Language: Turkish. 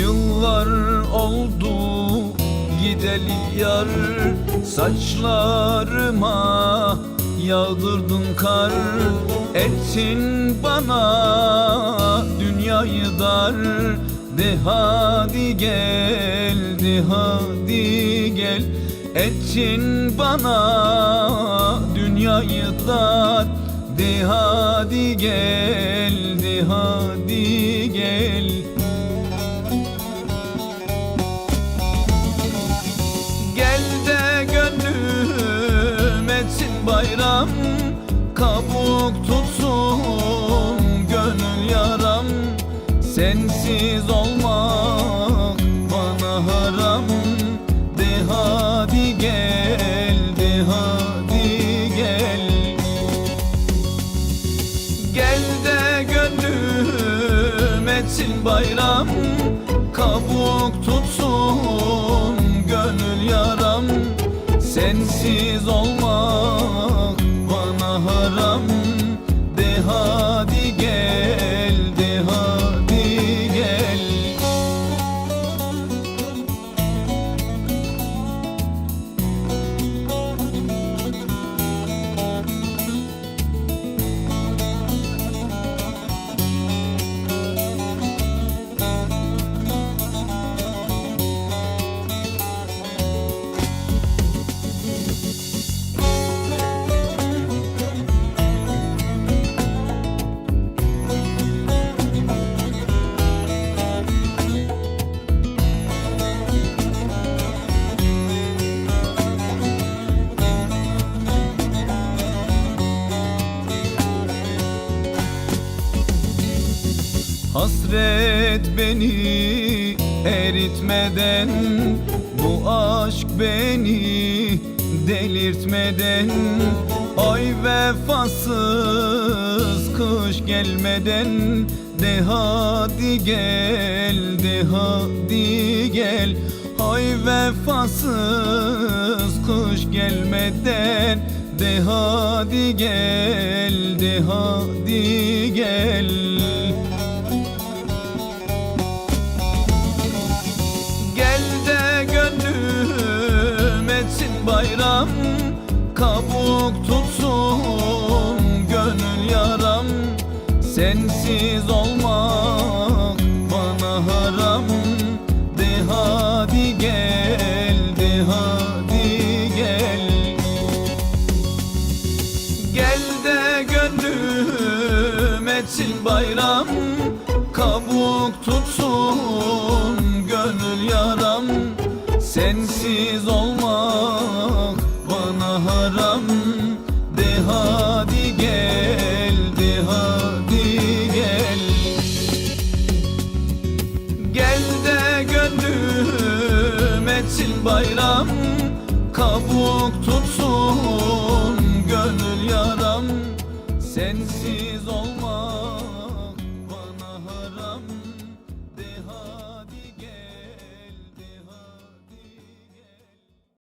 Yıllar oldu gideli yar Saçlarıma yağdırdın kar. Ettin bana dünyayı dar De hadi gel, de hadi gel. Ettin bana dünyayı dar De hadi gel, de hadi gel Kabuk tutsun gönül yaram. Sensiz olmak bana haram. De hadi gel, de hadi gel. Gel de gönlüm etsin bayram. Kabuk tutsun gönül yaram. Sensiz olmak Hasret beni eritmeden Bu aşk beni delirtmeden Ay vefasız kış gelmeden De hadi gel, de hadi gel. Ay vefasız kış gelmeden De hadi gel, de hadi gel Sensiz olmak bana haram. De hadi gel, de hadi gel. Gel de gönlüm etsin bayram. Kabuk tutsun gönül yaram. Sensiz olmak bayram Kabuk tutsun gönül yaram. Sensiz olmaz